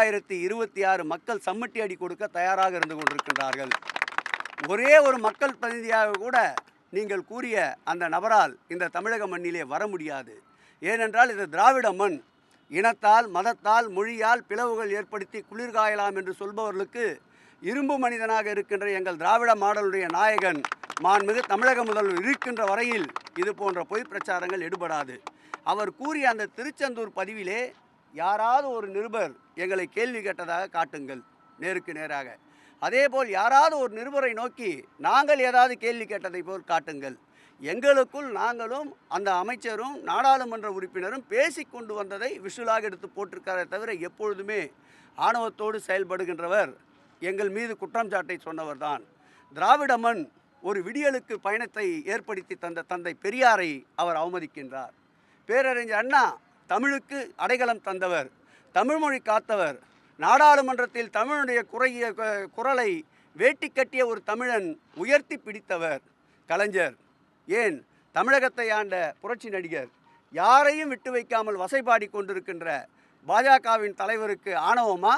ரெண்டாயிரத்தி இருபத்தி ஆறு மக்கள் சம்மட்டி அடி கொடுக்க தயாராக இருந்து கொண்டிருக்கின்றார்கள். ஒரே ஒரு மக்கள் பிரதிநிதியாக கூட நீங்கள் கூறிய அந்த நபரால் இந்த தமிழக மண்ணிலே வர முடியாது. ஏனென்றால் இது திராவிட மண். இனத்தால் மதத்தால் மொழியால் பிளவுகள் ஏற்படுத்தி குளிர்காயலாம் என்று சொல்பவர்களுக்கு இரும்பு மனிதனாக இருக்கின்ற எங்கள் திராவிட மாடலுடைய நாயகன் மாண்புமிகு தமிழக முதல்வர் இருக்கின்ற வரையில் இது போன்ற பொய் பிரச்சாரங்கள் எடுபடாது. அவர் கூறிய அந்த திருச்செந்தூர் பதிவிலே யாராவது ஒரு நிருபர் எங்களை கேள்வி கேட்டதாக காட்டுங்கள் நேருக்கு நேராக. அதேபோல் யாராவது ஒரு நிருபரை நோக்கி நாங்கள் ஏதாவது கேள்வி கேட்டதை போல் காட்டுங்கள். எங்களுக்குள் நாங்களும் அந்த அமைச்சரும் நாடாளுமன்ற உறுப்பினரும் பேசி கொண்டு வந்ததை விஷுவலாக எடுத்து போட்டிருக்காரே தவிர எப்பொழுதுமே ஆணவத்தோடு செயல்படுகின்றவர் எங்கள் மீது குற்றம் சாட்டை சொன்னவர் தான். ஒரு விடியலுக்கு பயணத்தை ஏற்படுத்தி தந்த தந்தை பெரியாரை அவர் அவமதிக்கின்றார். பேரறிஞர் அண்ணா தமிழுக்கு அடைகலம் தந்தவர் தமிழ்மொழி காத்தவர். நாடாளுமன்றத்தில் தமிழுடைய குறைய குரலை வேட்டி கட்டிய ஒரு தமிழன் உயர்த்தி பிடித்தவர் கலைஞர். ஏன்? தமிழகத்தை ஆண்ட புரட்சி நடிகர். யாரையும் விட்டு வைக்காமல் வசைபாடி கொண்டிருக்கின்ற பாஜகவின் தலைவருக்கு ஆணவமா?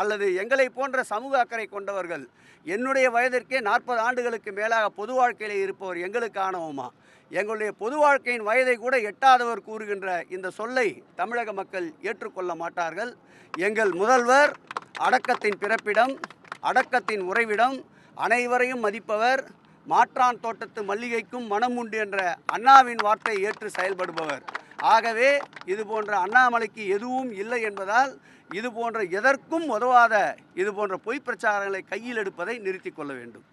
அல்லது எங்களை போன்ற சமூக அக்கறை கொண்டவர்கள் என்னுடைய வயதிற்கே நாற்பது ஆண்டுகளுக்கு மேலாக பொது வாழ்க்கையில் இருப்பவர் எங்களுக்கு ஆணவமா எங்களுடைய பொது வாழ்க்கையின் வயதை கூட எட்டாதவர் கூறுகின்ற இந்த சொல்லை தமிழக மக்கள் ஏற்றுக்கொள்ள மாட்டார்கள். எங்கள் முதல்வர் அடக்கத்தின் பிறப்பிடம் அடக்கத்தின் உறைவிடம் அனைவரையும் மதிப்பவர் மாற்றான் தோட்டத்து மல்லிகைக்கும் மனம் உண்டு என்ற அண்ணாவின் வார்த்தை ஏற்று செயல்படுபவர். ஆகவே இது போன்ற அண்ணாமலைக்கு எதுவும் இல்லை என்பதால் இது போன்ற எதற்கும் உதவாத இது போன்ற பொய் பிரச்சாரங்களை கையில் எடுப்பதை நிறுத்திக் கொள்ள வேண்டும்.